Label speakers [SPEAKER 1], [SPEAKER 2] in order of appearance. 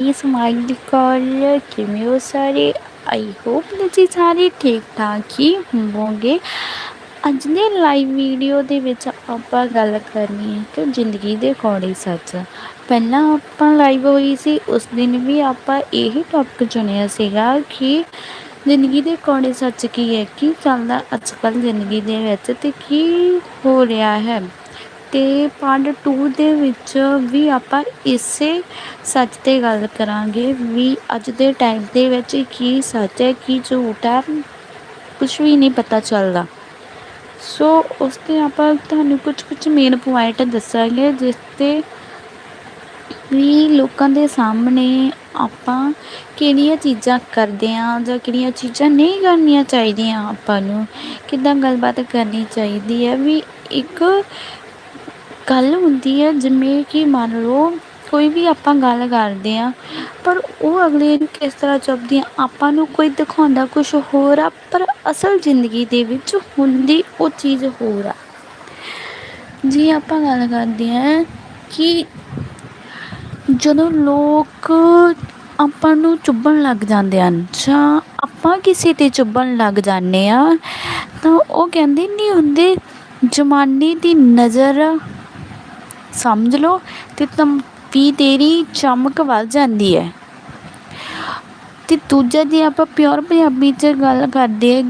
[SPEAKER 1] ਇਸ ਮਾਈਕ ਦੀ ਕਾਲ ਕਿਵੇਂ ਹੋ ਸਾਰੇ? ਆਈ ਹੋਪ ਤੁਸੀਂ ਸਾਰੇ ਠੀਕ ਠਾਕ ਹੀ ਹੋਵੋਗੇ। ਅੱਜ ਦੇ ਲਾਈਵ ਵੀਡੀਓ ਦੇ ਵਿੱਚ ਆਪਾਂ ਗੱਲ ਕਰਨੀ ਹੈ ਕਿ ਜ਼ਿੰਦਗੀ ਦੇ ਕੌੜੇ ਸੱਚ। ਪਹਿਲਾਂ ਆਪਾਂ ਲਾਈਵ ਹੋਈ ਸੀ, ਉਸ ਦਿਨ ਵੀ ਆਪਾਂ ਇਹੀ ਟੌਪਿਕ ਚੁਣਿਆ ਸੀਗਾ ਕਿ ਜ਼ਿੰਦਗੀ ਦੇ ਕੌੜੇ ਸੱਚ ਕੀ ਹੈ, ਕੀ ਚੱਲਦਾ ਅੱਜ ਕੱਲ੍ਹ ਜ਼ਿੰਦਗੀ ਦੇ ਵਿੱਚ ਤੇ ਕੀ ਹੋ ਰਿਹਾ ਹੈ। ਅਤੇ ਪਾਰਟ 2 ਦੇ ਵਿੱਚ ਵੀ ਆਪਾਂ ਇਸੇ ਸੱਚ ਤੇ ਗੱਲ ਕਰਾਂਗੇ ਵੀ ਅੱਜ ਦੇ ਟਾਈਮ ਦੇ ਵਿੱਚ ਕੀ ਸੱਚ ਹੈ, ਕੀ ਝੂਠ ਹੈ ਕੁਝ ਵੀ ਨਹੀਂ ਪਤਾ ਚੱਲਦਾ। ਸੋ ਉਸ ਤੇ ਆਪਾਂ ਤੁਹਾਨੂੰ ਕੁਝ ਕੁਝ ਮੇਨ ਪੁਆਇੰਟ ਦੱਸਾਂਗੇ ਜਿਸ ਤੇ ਵੀ ਲੋਕਾਂ ਦੇ ਸਾਹਮਣੇ ਆਪਾਂ ਕਿਹੜੀਆਂ ਚੀਜ਼ਾਂ ਕਰਦੇ ਆ ਜਾਂ ਕਿਹੜੀਆਂ ਚੀਜ਼ਾਂ ਨਹੀਂ ਕਰਨੀਆਂ ਚਾਹੀਦੀਆਂ ਆਪਾਂ ਨੂੰ, ਕਿੱਦਾਂ ਗੱਲਬਾਤ ਕਰਨੀ ਚਾਹੀਦੀ ਹੈ ਵੀ ਇੱਕ ਗੱਲ ਹੁੰਦੀ ਹੈ ਜਿਵੇਂ ਕਿ ਮੰਨ ਲਓ ਕੋਈ ਵੀ ਆਪਾਂ ਗੱਲ ਕਰਦੇ ਹਾਂ ਪਰ ਉਹ ਅਗਲੇ ਨੂੰ ਕਿਸ ਤਰ੍ਹਾਂ ਚੁੱਭਦੀ ਆ, ਆਪਾਂ ਨੂੰ ਕੋਈ ਦਿਖਾਉਂਦਾ ਕੁਝ ਹੋਰ ਆ, ਪਰ ਅਸਲ ਜ਼ਿੰਦਗੀ ਦੇ ਵਿੱਚ ਹੁੰਦੀ ਉਹ ਚੀਜ਼ ਹੋਰ ਆ। ਜੀ ਆਪਾਂ ਗੱਲ ਕਰਦੇ ਹਾਂ ਕਿ ਜਦੋਂ ਲੋਕ ਆਪਾਂ ਨੂੰ ਚੁੱਭਣ ਲੱਗ ਜਾਂਦੇ ਹਨ, ਜਾਂ ਆਪਾਂ ਕਿਸੇ ਤੇ ਚੁੱਭਣ ਲੱਗ ਜਾਂਦੇ ਆ, ਤਾਂ ਉਹ ਕਹਿੰਦੇ ਨਹੀਂ ਹੁੰਦੇ, ਜਮਾਨੇ ਦੀ ਨਜ਼ਰ ਸਮਝ ਲਓ ਤੇ ਤਮ ਵੀ ਤੇਰੀ ਚਮਕ ਵੱਧ ਜਾਂਦੀ ਹੈ। ਅਤੇ ਦੂਜਾ ਜੇ ਆਪਾਂ ਪਿਓਰ ਪੰਜਾਬੀ 'ਚ ਗੱਲ ਕਰਦੇ